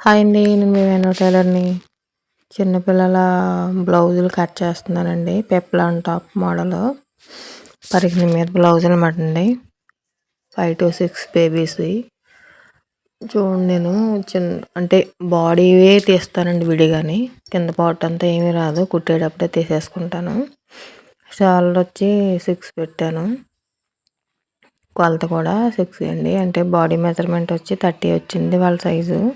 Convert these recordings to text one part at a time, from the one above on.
Hi అండి నేను మీ టైలర్ని. చిన్నపిల్లల బ్లౌజులు కట్ చేస్తున్నానండి. పెప్లాన్ టాప్ మోడల్ పరిగిన మీద బ్లౌజ్ అనమాట అండి. ఫైవ్ టు సిక్స్ బేబీస్వి చూడండి నేను చిన్న అంటే బాడీవే తీస్తానండి విడిగాని. కింద పార్ట్ అంతా ఏమీ రాదు. కుట్టేటప్పుడే తీసేసుకుంటాను. షాల్ వచ్చి సిక్స్ పెట్టాను. కొలత కూడా సిక్స్ అండి. అంటే బాడీ మెజర్మెంట్ వచ్చి థర్టీ వచ్చింది వాళ్ళ సైజు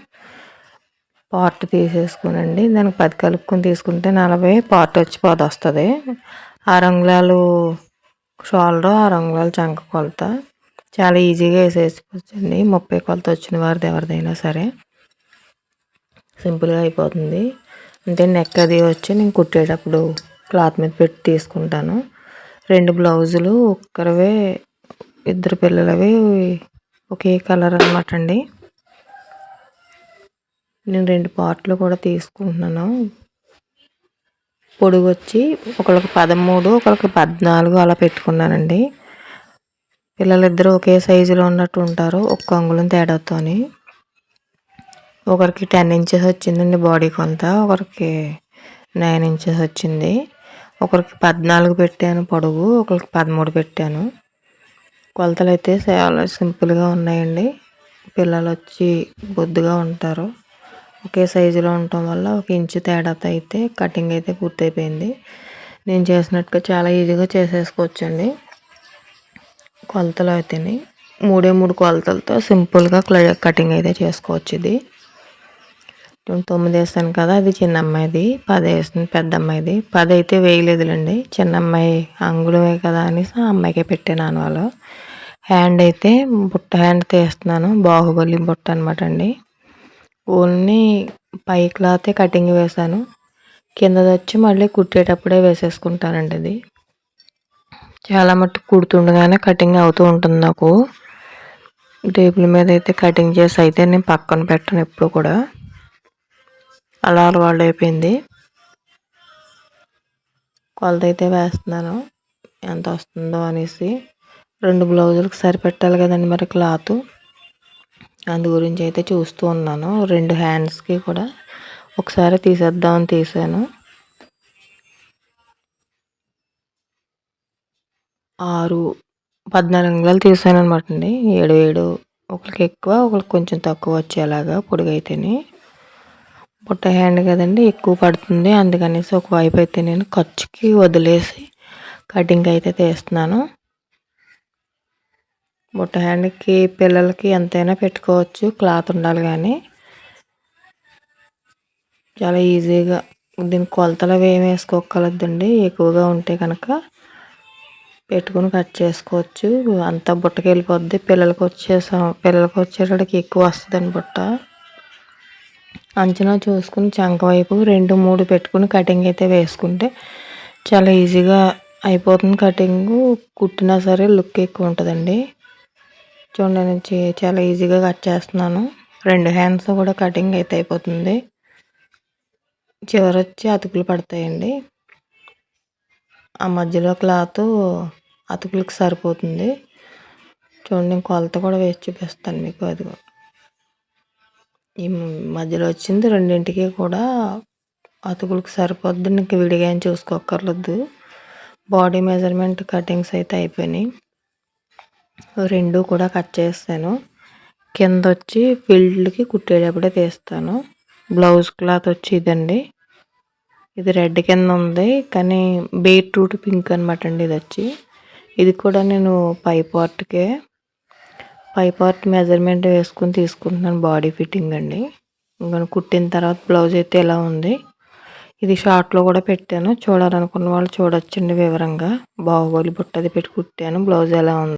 పార్ట్ తీసేసుకునండి. దానికి పది కలుపుకొని తీసుకుంటే నలభై పార్ట్ వచ్చి పది వస్తుంది. ఆ రంగులాలు షోల్డర్ ఆ రంగులాలు చంక కొలత. చాలా ఈజీగా వేసేసుకోవచ్చండి. ముప్పై కొలత వచ్చిన వారిది ఎవరిదైనా సరే. సింపుల్గా అయిపోతుంది. అంటే నెక్ అది వచ్చి నేను కుట్టేటప్పుడు క్లాత్ మీద పెట్టి తీసుకుంటాను. రెండు బ్లౌజులు ఒక్కరివే ఇద్దరు పిల్లలవి ఒకే కలర్ అనమాట అండి. నేను రెండు పార్ట్లు కూడా తీసుకుంటున్నాను. పొడుగు వచ్చి ఒకళ్ళకి పదమూడు ఒకళ్ళకి పద్నాలుగు అలా పెట్టుకున్నానండి. పిల్లలిద్దరూ ఒకే సైజులో ఉన్నట్టు ఉంటారు ఒక్క అంగుళం తేడాతోని. ఒకరికి టెన్ ఇంచెస్ వచ్చిందండి బాడీ కొంత ఒకరికి నైన్ ఇంచెస్ వచ్చింది. ఒకరికి పద్నాలుగు పెట్టాను పొడుగు ఒకరికి పదమూడు పెట్టాను. కొలతలు అయితే చాలా సింపుల్గా ఉన్నాయండి. పిల్లలు వచ్చి బొద్దుగా ఉంటారు. ఒకే సైజులో ఉండటం వల్ల ఒక ఇంచు తేడాతో అయితే కటింగ్ అయితే పూర్తయిపోయింది. నేను చేసినట్టుగా చాలా ఈజీగా చేసేసుకోవచ్చండి. కొలతలు అయితేనే మూడే మూడు కొలతలతో సింపుల్గా కటింగ్ అయితే చేసుకోవచ్చు ఇది. తొమ్మిది వేస్తాను కదా అది చిన్న అమ్మాయిది. పది వేస్తుంది పెద్ద అమ్మాయిది. పది అయితే వేయలేదులేండి. చిన్న అమ్మాయి అంగుళమే కదా అనేసి ఆ అమ్మాయికే పెట్టాను వాళ్ళు హ్యాండ్ అయితే బుట్ట హ్యాండ్ తీస్తున్నాను. బాహుబలి బుట్ట అనమాట అండి. ఓన్లీ పై క్లాతే కటింగ్ వేసాను కిందది వచ్చి మళ్ళీ కుట్టేటప్పుడే వేసేసుకుంటానండి ఇది చాలా మట్టుకు కుడుతుండగానే కటింగ్ అవుతూ ఉంటుంది నాకు. టేబుల్ మీద అయితే కటింగ్ చేసి అయితే నేను పక్కన పెట్టను ఎప్పుడు కూడా. అలా అలవాటు అయిపోయింది. కొలత అయితే వేస్తున్నాను. ఎంత వస్తుందో అనేసి రెండు బ్లౌజులకు సరిపెట్టాలి కదండి మరి క్లాత్. అందు గురించి అయితే చూస్తూ ఉన్నాను. రెండు హ్యాండ్స్కి కూడా ఒకసారి తీసేద్దామని తీసాను. ఆరు పద్నాలుగు అంగుళాలు తీసాను అనమాట అండి. ఏడు ఏడు ఒకరికి ఎక్కువ ఒకరికి కొంచెం తక్కువ వచ్చేలాగా పొడుగైతేనే. బుట్ట హ్యాండ్ కదండి ఎక్కువ పడుతుంది. అందుకనేసి ఒకవైపు అయితే నేను ఖర్చుకి వదిలేసి కటింగ్ అయితే తీస్తున్నాను. బుట్ట హ్యాండ్కి పిల్లలకి ఎంతైనా పెట్టుకోవచ్చు. క్లాత్ ఉండాలి కానీ. చాలా ఈజీగా. దీని కొలతలు అవి ఏమి వేసుకోగలదండి ఎక్కువగా ఉంటే కనుక పెట్టుకుని కట్ చేసుకోవచ్చు. అంతా బుట్టకి వెళ్ళిపోద్ది. పిల్లలకి వచ్చేసాం పిల్లలకి వచ్చేటడికి ఎక్కువ వస్తుందండి బుట్ట. అంచనా చూసుకుని చంక వైపు రెండు మూడు పెట్టుకుని కటింగ్ అయితే వేసుకుంటే చాలా ఈజీగా అయిపోతుంది. కటింగ్ కుట్టినా సరే లుక్ ఎక్కువ ఉంటుందండి. చూడండి నుంచి చాలా ఈజీగా కట్ చేస్తున్నాను. రెండు హ్యాండ్స్ కూడా కటింగ్ అయితే అయిపోతుంది. చివరి వచ్చి అతుకులు పడతాయండి. ఆ మధ్యలో క్లాత్ అతుకులకు సరిపోతుంది. చూడండి కొలత కూడా వేసి చూపిస్తాను మీకు అది ఈ మధ్యలో వచ్చింది రెండింటికి కూడా అతుకులకు సరిపోద్ది. నీకు విడిగా ఏం చూసుకోక్కర్లేదు. బాడీ మెజర్మెంట్ కటింగ్స్ అయితే అయిపోయినాయి. రెండు కూడా కట్ చేస్తాను. కింద వచ్చి ఫీల్డ్కి కుట్టేటప్పుడే తీస్తాను. బ్లౌజ్ క్లాత్ వచ్చి ఇదండి. ఇది రెడ్ కింద ఉంది కానీ బీట్రూట్ పింక్ అనమాట అండి ఇది వచ్చి ఇది కూడా నేను పై పార్ట్కే పై పార్ట్ మెజర్మెంట్ వేసుకుని తీసుకుంటున్నాను బాడీ ఫిట్టింగ్ అండి. ఇంకా కుట్టిన తర్వాత బ్లౌజ్ అయితే ఎలా ఉంది. ఇది షార్ట్లో కూడా పెట్టాను. చూడాలనుకున్న వాళ్ళు చూడొచ్చండి వివరంగా. బాహుబలి బుట్టది పెట్టి కుట్టాను. బ్లౌజ్ ఎలా ఉంది?